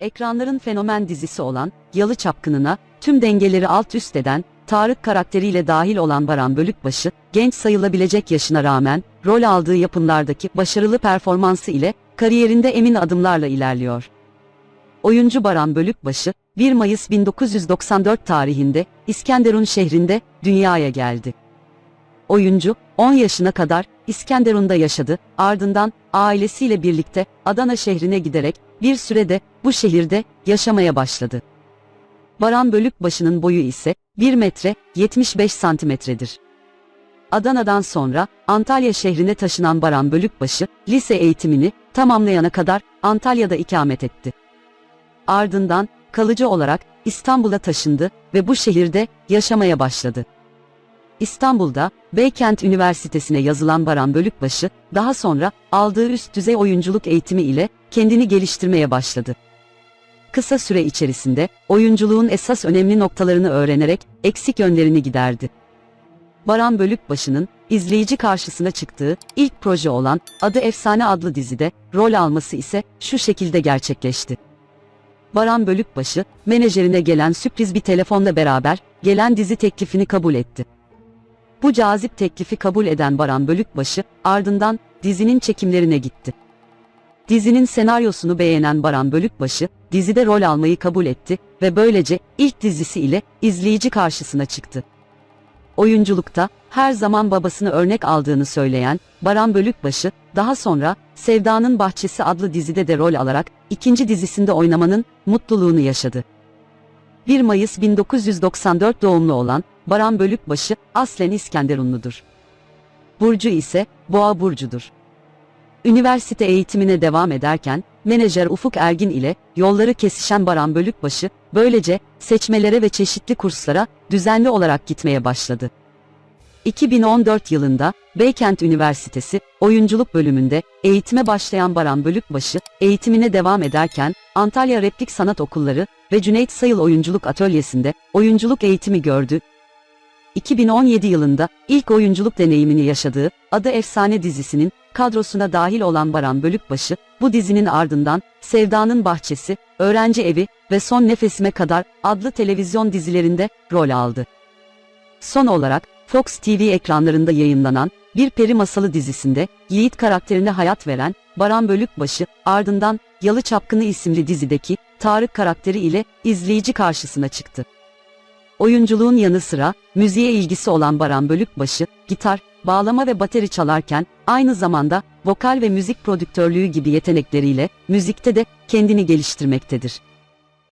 Ekranların fenomen dizisi olan Yalı Çapkını'na tüm dengeleri alt üst eden Tarık karakteriyle dahil olan Baran Bölükbaşı, genç sayılabilecek yaşına rağmen rol aldığı yapımlardaki başarılı performansı ile kariyerinde emin adımlarla ilerliyor. Oyuncu Baran Bölükbaşı, 1 Mayıs 1994 tarihinde İskenderun şehrinde dünyaya geldi. Oyuncu, 10 yaşına kadar İskenderun'da yaşadı, ardından ailesiyle birlikte Adana şehrine giderek bir sürede bu şehirde yaşamaya başladı. Baran Bölükbaşı'nın boyu ise 1 metre 75 santimetredir. Adana'dan sonra Antalya şehrine taşınan Baran Bölükbaşı, lise eğitimini tamamlayana kadar Antalya'da ikamet etti. Ardından kalıcı olarak İstanbul'a taşındı ve bu şehirde yaşamaya başladı. İstanbul'da Beykent Üniversitesi'ne yazılan Baran Bölükbaşı, daha sonra aldığı üst düzey oyunculuk eğitimi ile kendini geliştirmeye başladı. Kısa süre içerisinde oyunculuğun esas önemli noktalarını öğrenerek eksik yönlerini giderdi. Baran Bölükbaşı'nın izleyici karşısına çıktığı ilk proje olan Adı Efsane adlı dizide rol alması ise şu şekilde gerçekleşti. Baran Bölükbaşı, menajerine gelen sürpriz bir telefonla beraber gelen dizi teklifini kabul etti. Bu cazip teklifi kabul eden Baran Bölükbaşı, ardından dizinin çekimlerine gitti. Dizinin senaryosunu beğenen Baran Bölükbaşı, dizide rol almayı kabul etti ve böylece ilk dizisi ile izleyici karşısına çıktı. Oyunculukta her zaman babasını örnek aldığını söyleyen Baran Bölükbaşı, daha sonra Sevda'nın Bahçesi adlı dizide de rol alarak ikinci dizisinde oynamanın mutluluğunu yaşadı. 1 Mayıs 1994 doğumlu olan Baran Bölükbaşı aslen İskenderunludur. Burcu ise Boğa burcudur. Üniversite eğitimine devam ederken menajer Ufuk Ergin ile yolları kesişen Baran Bölükbaşı böylece seçmelere ve çeşitli kurslara düzenli olarak gitmeye başladı. 2014 yılında Beykent Üniversitesi oyunculuk bölümünde eğitime başlayan Baran Bölükbaşı eğitimine devam ederken Antalya Replik Sanat Okulları ve Cüneyt Sayıl Oyunculuk Atölyesi'nde oyunculuk eğitimi gördü. 2017 yılında ilk oyunculuk deneyimini yaşadığı Adı Efsane dizisinin kadrosuna dahil olan Baran Bölükbaşı, bu dizinin ardından Sevda'nın Bahçesi, Öğrenci Evi ve Son Nefesime Kadar adlı televizyon dizilerinde rol aldı. Son olarak Fox TV ekranlarında yayınlanan Bir Peri Masalı dizisinde Yiğit karakterine hayat veren Baran Bölükbaşı, ardından Yalı Çapkını isimli dizideki Tarık karakteri ile izleyici karşısına çıktı. Oyunculuğun yanı sıra müziğe ilgisi olan Baran Bölükbaşı, gitar, bağlama ve bateri çalarken aynı zamanda vokal ve müzik prodüktörlüğü gibi yetenekleriyle müzikte de kendini geliştirmektedir.